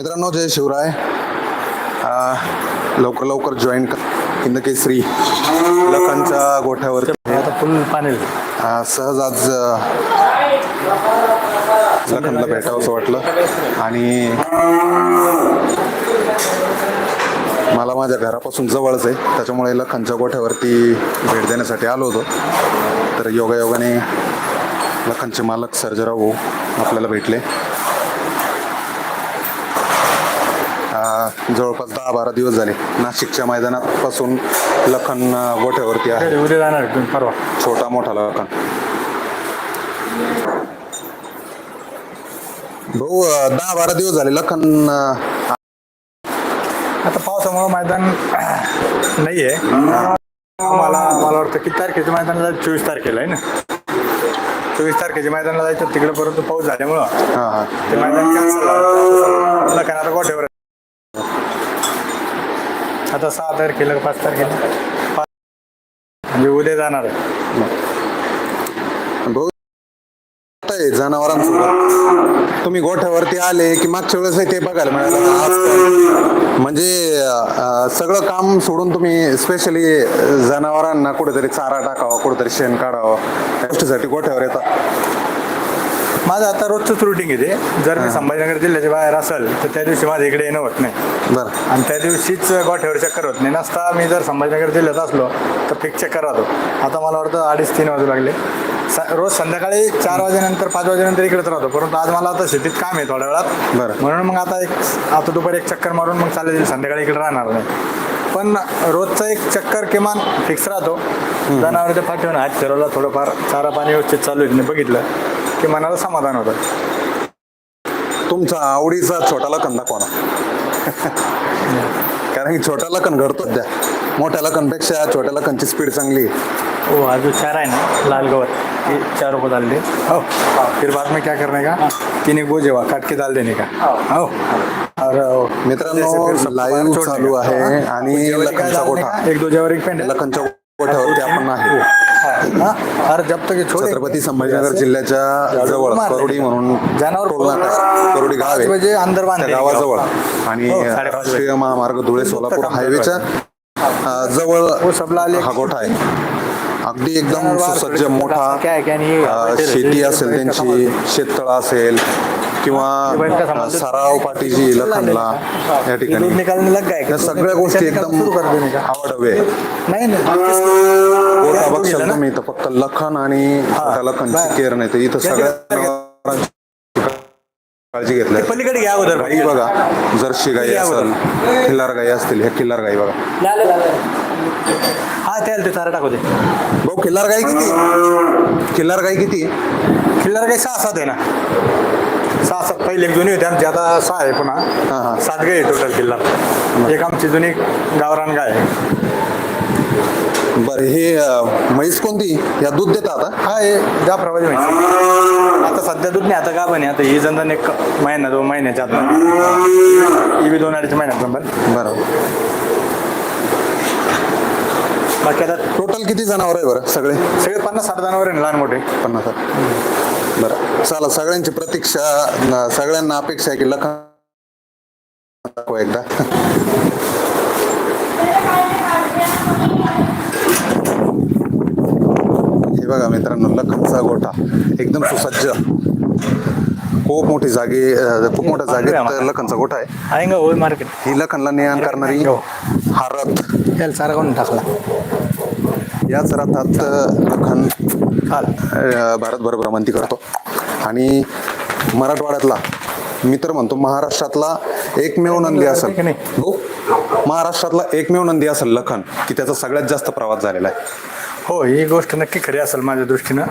मित्रांनो जय शिवराय. लवकर लवकर जॉईन कर. हिंद केसरी लखनच्या गोठ्यावर फुल पाणी सहज आज लखनला भेटावं असं वाटलं. आणि मला माझ्या घरापासून जवळच आहे. त्याच्यामुळे लखनच्या गोठ्यावरती भेट देण्यासाठी आलो होतो. तर योगायोगाने लखनचे मालक सर्जराव भाऊ आपल्याला भेटले. जवळपास दहा बारा दिवस झाले. नाशिकच्या मैदानापासून लखन अ, गोठ्यावरती आहे. उद्या जाणार आहे तुम्ही परवा. छोटा मोठा लखन. भाऊ अ, दहा बारा दिवस झाले लखन अ, आता पावसामुळे मैदान नाही आहे मला मला वाटतं किती तारखेच्या मैदानाला जायचं चोवीस तारखेला आहे ना? चोवीस तारखेच्या मैदानाला जायचं तिकडे परंतु पाऊस झाल्यामुळं. हा हा. ते मैदान कॅन्सल झालं. लखन आता गोठ्यावर. आता सहा तारखेला पाच तारखेला पाच म्हणजे उद्या जाणार आहे. भाऊ आहे जनावरांसोबत. तुम्ही गोठ्यावरती आले की मागच्या वेळेस ते बघायला मिळालं. म्हणजे सगळं काम सोडून तुम्ही स्पेशली जनावरांना कुठेतरी चारा टाकावा कुठेतरी शेण काढावं. गोष्टीसाठी गोठ्यावर येतात माझं आता रोजचंच रुटीन आहे ते. जर मी संभाजीनगर जिल्ह्याच्या बाहेर असेल तर त्या दिवशी माझ्या इकडे येणं होत नाही. बरं. आणि त्या दिवशीच गोठ्यावर चक्कर होत नाही. नसता मी जर संभाजीनगर जिल्ह्यात असलो तर फिक्स चक्कर राहतो. आता मला वाटतं अडीच तीन वाजू लागले. रोज संध्याकाळी चार वाजेनंतर पाच वाजेनंतर इकडेच राहतो. परंतु आज मला आता शेतीत काम आहे थोड्या वेळात. बरं. म्हणून मग आता एक आता दुपारी एक चक्कर मारून मग चालेल जाईल संध्याकाळी इकडे राहणार नाही. पण रोजचा एक चक्कर किमान फिक्स राहतो. जनावरच्या पाठवून हात फिरवला थोडंफार चारा पाणी व्यवस्थित चालू आहे बघितलं. की मनाला समाधान होतं. तुमचा आवडीचा छोटा लखन दाखवा ना कारण की छोटा लखन घडतो त्या मोठ्या लखनपेक्षा छोट्या लखनची स्पीड चांगली आहे. वो आज चारा है ना लाल गवर ये चारों को डाल दे हो फिर बाद में क्या करने का? तीन एक बोझ हुआ काट के डाल देने का. हो. और जैसे मित्रांनो लाईव्ह चालू. आहे हाँ, आणि लखनचा गोठा एक दो जवारी का पेंड है. लखनच्या गोठ्यावरती आपण आहे. हाँ, और जब तक छत्रपती संभाजीनगर जिल्ह्याच्या जवळ करोडी म्हणून. करोडी गाव आहे. का. गावाजवळ. आणि हो. राष्ट्रीय महामार्ग धुळे सोलापूर हायवेच्या जवळ वो सबला आले. हा गोठा आहे. अगदी एकदम सुसज्ज मोठा है, शेती हैं, असेल त्यांची शेततळ असेल किंवा सराव पाठीची लखनला या ये ठिकाणी. या सगळ्या गोष्टी एकदम आवडवे. नहीं बघशाल? तुम्ही इथं फक्त लखन आणि लखनची बाय. केअर नाही तर इथं या सगळ्या काळजी घेतली पलीकडे घ्या अगोदर. गाई बघा जर्शी गाई या असेल खिल्लार गाई असतील ह्या खिल्लार गाई बघा. हा त्याला ते चारा टाकू दे. भाऊ खिल्लार गाई किती? खिल्लार गाई किती? खिल्लार काही सहा सात आहे ना? सहा सात पहिले एक जुनी होती आमची. आता सहा आहे हा, हा. पुन्हा सात गाय आहे टोटल किल्लार एक आमची जुनी गावरान गाय आहे. बरं हे अं, म्हैस कोणती? या दूध देता आता? हा हे जाफराबादी माहिती आता सध्या दूध नाही आता का बने आता ही जण एक महिना दोन महिन्याच्या आत ही बी दोन अडीच महिन्यात जमल. बरं बाकी आता टोटल किती जनावर आहे बरं सगळे? सगळे पन्नास साठ जणांवर आहे ना लहान मोठे. पन्नास बरं. चला सगळ्यांची प्रतीक्षा सगळ्यांना अपेक्षा आहे की लखन एकदा. हे बघा मित्रांनो लखनचा गोठा. एकदम सुसज्ज. खूप मोठी जागे खूप मोठ्या जागेत लखनचा गोठा आहे. मार्केट. ही लखनला नियान करणारी हो. हा रथ काढून टाकला? याच रथात लखन भारतभर भ्रमंती करतो. आणि मराठवाड्यातला मी तर म्हणतो महाराष्ट्रातला एकमेव नंदी असेल? हो? महाराष्ट्रातला एकमेव नंदी असेल लखन की त्याचा सगळ्यात जास्त प्रवास झालेला आहे. हो ही गोष्ट नक्की खरी असेल माझ्या दृष्टीनं.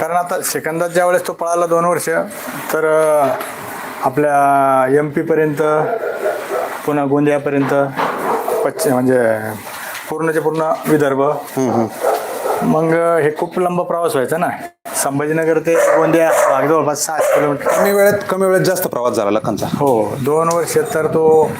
कारण आता सेकंदात ज्या वेळेस तो पळाला दोन वर्ष तर आपल्या एम पीपर्यंत पुन्हा गोंदियापर्यंत पश्चिम म्हणजे पूर्णचे पूर्ण विदर्भ. मग हे खूप लांब प्रवास व्हायचा ना. संभाजीनगर ते गोंदिया भाग जवळपास सहा किलोमीटर. कमी वेळेत कमी वेळेत जास्त प्रवास झाला लखनचा हो दोन वर्ष तर तो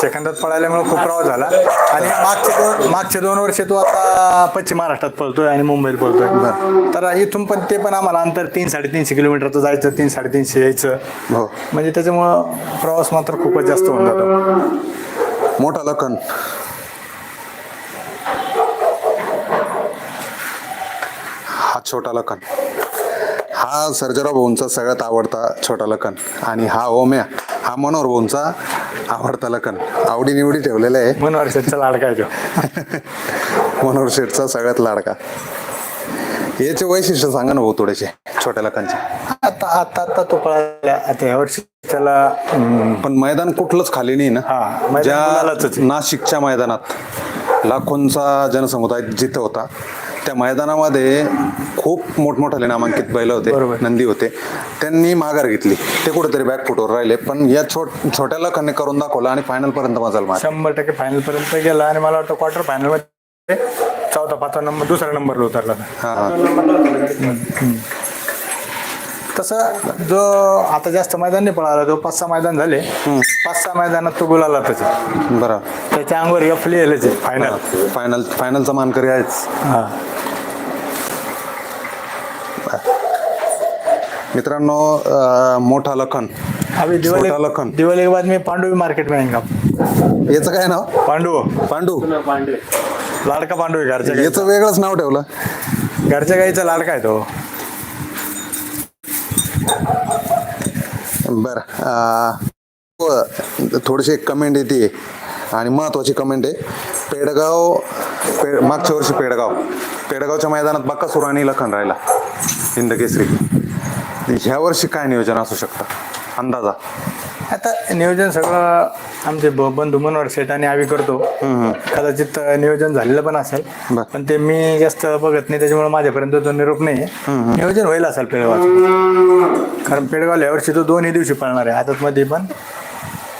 सेकंदात पळाल्यामुळे खूप प्रवास झाला. आणि मागचे दोन मागचे दोन वर्ष तो आता पश्चिम महाराष्ट्रात पळतोय आणि मुंबईत पळतोय. तर इथून पण ते पण आम्हाला अंतर तीन साडेतीनशे किलोमीटरचं जायचं तीन साडेतीनशे यायचं. हो. म्हणजे त्याच्यामुळं प्रवास मात्र खूपच जास्त होऊन जातो. मोठा लखन छोटा लखन. हा सर्जराव भाऊंचा सगळ्यात आवडता छोटा लखन. आणि हा ओम्या हा मनोहर भाऊंचा आवडता लखन. आवडी निवडी ठेवलेला आहे. मनोहर शेठचा लाडका तो. मनोहर शेठचा सगळ्यात लाडका. याचे वैशिष्ट्य सांगा ना भाऊ थोडेसे छोट्या लखनचे. आता आता आता तो पळाला. आता ह्या वर्षी त्याला पण मैदान कुठलंच खाली नाही ना. हा, ज्या. नाशिकच्या मैदानात लाखोंचा जनसमुदाय जिथं होता त्या मैदानामध्ये खूप मोठमोठाले नामांकित बैल होते बरोबर. नंदी होते. त्यांनी माघार घेतली. ते कुठेतरी बॅक फुटवर राहिले पण या छोट छोट्या लखांनी करून दाखवलं आणि फायनल पर्यंत मार शंभर टक्के फायनल पर्यंत गेला आणि मला वाटतं क्वार्टर फायनलमध्ये चौथा पाचवा नंबर दुसऱ्या नंबरला उतरला. हा हा. तसं जो आता जास्त मैदान नाही पळाला तो पाच सहा मैदान झाले पाच सहा मैदानात तो गुलाला त्याचे बरं. त्याच्या अंगावर एफ आहे फायनल फायनल फायनलचा मानकरी आहेच. हा. मित्रांनो अं, मोठा लखन. अभी दिवाळी छोटा लखन. दिवाळी के बाद में पांडू मार्केट में आएंगे आप याचं काय नाव? पांडू. पांडू. लाडका पांडू आहे घरच्या गाईचा. याचं वेगळंच नाव ठेवलं. घरच्या गाईचा लाडका आहे तो. बर हो, थोडीशी एक कमेंट येते आणि महत्वाची कमेंट आहे. पेडगाव पेड मागच्या वर्षी पेडगाव. पेडगावच्या मैदानात बक्का आणि लखन राहिला हिंद केसरी. ह्या वर्षी काय नियोजन असू शकतं? अंदाजा आता नियोजन सगळं आमचे ब- बंधू मनोहर शेठ आणि आम्ही करतो. कदाचित नियोजन झालेलं पण असेल. बर. पण ते मी जास्त बघत नाही त्याच्यामुळे माझ्यापर्यंत तो निरोप नाही नियोजन होईल असेल पेडगावचं. कारण पेडगाव या वर्षी तो दोन्ही दिवशी पळणार आहे आतात मध्ये पण.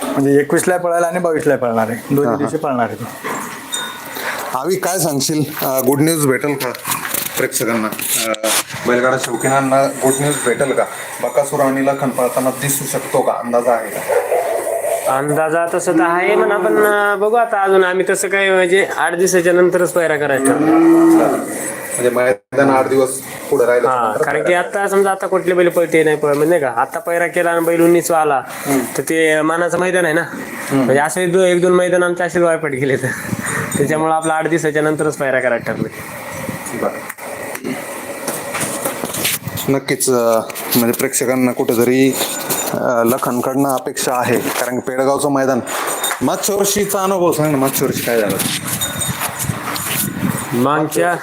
म्हणजे एकवीसला पळायला आणि बावीसला पळणार आहे. दोन्ही दिवशी पळणार आहे तो. आवी काय सांगशील? गुड न्यूज भेटेल का प्रेक्षकांना? अं, बैलगाडा शौकीनांना गुड न्यूज भेटेल का? बकासूर आणि लखन पळताना दिसू शकतो का? अंदाजा आहे का? अंदाजा तसं तर आहे म्हणा पण बघू आता अजून आम्ही तसं काय म्हणजे आठ दिवसाच्या नंतरच पैरा करायचा. म्हणजे मैदान आठ दिवस पुढे हा राहिलं कारण की आता समजा आता कुठले बैल पळते नाही पळ म्हणजे नाही का? आता पैरा केला आणि बैल उन्नीस आला तर ते मानाचं मैदान आहे ना? म्हणजे असे दो- एक दोन मैदान आमचे असे वायपट गेले तर त्याच्यामुळे आपला आठ दिवसाच्या नंतरच पैरा करायला ठरलं. नक्कीच म्हणजे प्रेक्षकांना कुठेतरी अं, लखनकडनं अपेक्षा आहे. कारण पेडगावचं मैदान मागच्या वर्षीचा अनुभव सांग ना मागच्या वर्षी काय झालं? मागच्या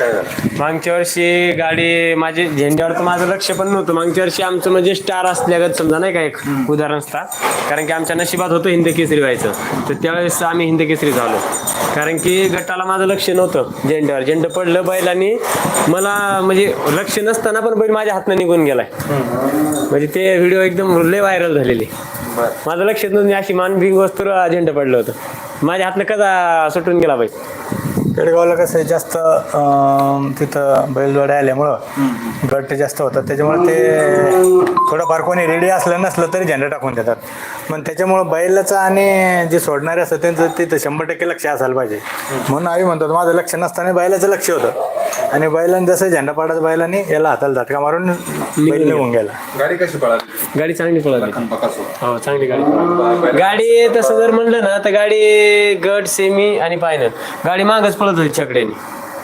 मागच्या वर्षी गाडी माझे झेंड्यावर तर माझं लक्ष पण नव्हतं. मागच्या वर्षी आमचं म्हणजे स्टार असल्यागत समजा नाही का एक उदाहरण असता. कारण की आमच्या नशिबात होतं हिंद केसरी व्हायचं. तर त्यावेळेस आम्ही हिंद केसरी झालो. कारण की गटाला माझं लक्ष नव्हतं झेंड्यावर. झेंडं पडलं बैलांनी मला म्हणजे लक्ष नसताना पण बैल माझ्या हातनं निघून गेलाय. म्हणजे ते व्हिडिओ एकदम लय व्हायरल झालेले. माझं लक्षात नव्हतं. अशी मान भिंग वस्तू झेंडं पडलं होतं. माझ्या हातनं कदा सुटून गेला बैल? पेडगावला कसं आहे जास्त अं, तिथं बैलजोड्या आल्यामुळं गट जास्त होतात. त्याच्यामुळे ते थोडंफार कोणी रेडी असलं नसलं तरी झेंडा टाकून देतात. मग त्याच्यामुळं बैलाचं आणि जे सोडणारे असतात त्यांचं तिथं शंभर टक्के लक्ष असायला पाहिजे. म्हणून आम्ही म्हणतो माझं लक्ष नसताना बैलाचं लक्ष होतं. आणि बैलांनी जसं झेंडा पाडायचं बैलांनी याला हाताला झटका मारून बैल निघून गेला. गाडी कशी पळाली? गाडी चांगली पळाली. हो चांगली गाडी पळाली. गाडी तसं जर म्हणलं ना तर गाडी गट सेमी आणि फायनल गाडी मागच पळत होती छकड्याने.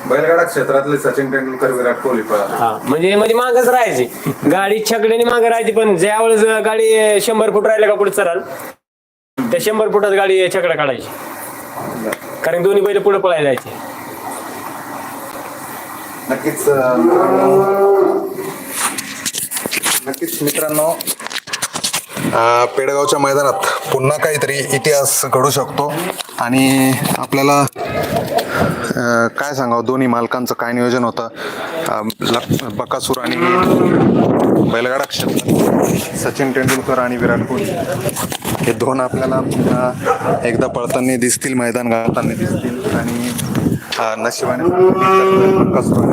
बैलगाडा क्षेत्रातले सचिन तेंडुलकर विराट कोहली पळाला. हा म्हणजे मध्ये मागच राहायची. गाडी छकड्याने मागं राहायची पण ज्या वेळेस गाडी शंभर फूट राहिल्या का पुढे चढाल त्या शंभर फुटात गाडी छकडा काढायची. कारण दोन्ही बैल पुढे पळायला जायचे. नक्कीच अं, नक्कीच मित्रांनो पेडगावच्या मैदानात पुन्हा काहीतरी इतिहास घडू शकतो. आणि आपल्याला काय सांगावं? दोन्ही मालकांचं काय नियोजन होतं? बकासूर आणि बैलगाडा क्षेत्रात सचिन तेंडुलकर आणि विराट कोहली. हे दोन आपल्याला एकदा पळताना दिसतील मैदान गाळताना दिसतील. आणि हा नशिबाने बकासूर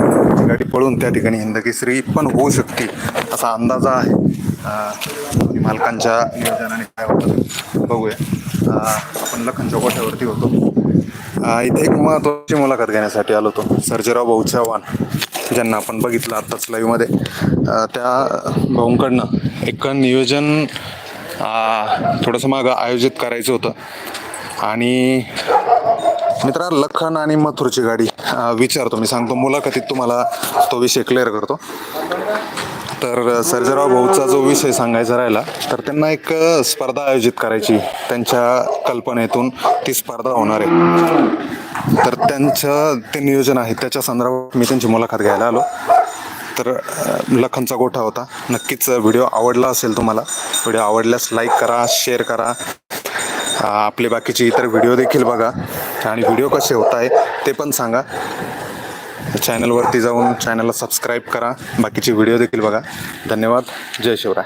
गाडी पळून त्या ठिकाणी हिंदकेसरी पण होऊ शकते असा अंदाजा आहे. मालकांच्या नियोजनाने काय होतं बघूया. आपण लखनच्या गोठ्यावरती होतो. इथे एक महत्त्वाची मुलाखत घेण्यासाठी आलो होतो. सर्जेराव भाऊ चव्हाण ज्यांना आपण बघितलं आत्ताच लाईव्हमध्ये त्या भाऊंकडनं एक नियोजन थोडंसं मागं आयोजित करायचं होतं. आणि मित्रा लखन आणि मथुरची गाडी विचारतो मी सांगतो मुलाखतीत तुम्हाला तो विषय क्लिअर करतो. तर सर्जराव भाऊचा जो विषय सांगायचा राहिला तर त्यांना एक स्पर्धा आयोजित करायची. त्यांच्या कल्पनेतून ती स्पर्धा होणार आहे. तर त्यांचं ते नियोजन आहे. त्याच्या संदर्भात मी त्यांची मुलाखत घ्यायला आलो. तर लखनचा गोठा होता. नक्कीच व्हिडिओ आवडला असेल तुम्हाला व्हिडिओ आवडल्यास लाईक करा शेअर करा. आपले बाकीचे इतर व्हिडिओ देखील बघा. आणि व्हिडिओ कसे होत आहे ते पण सांगा. चॅनलवरती जाऊन चॅनलला सबस्क्राईब करा. बाकीचे व्हिडिओ देखील बघा. धन्यवाद. जय शिवराय.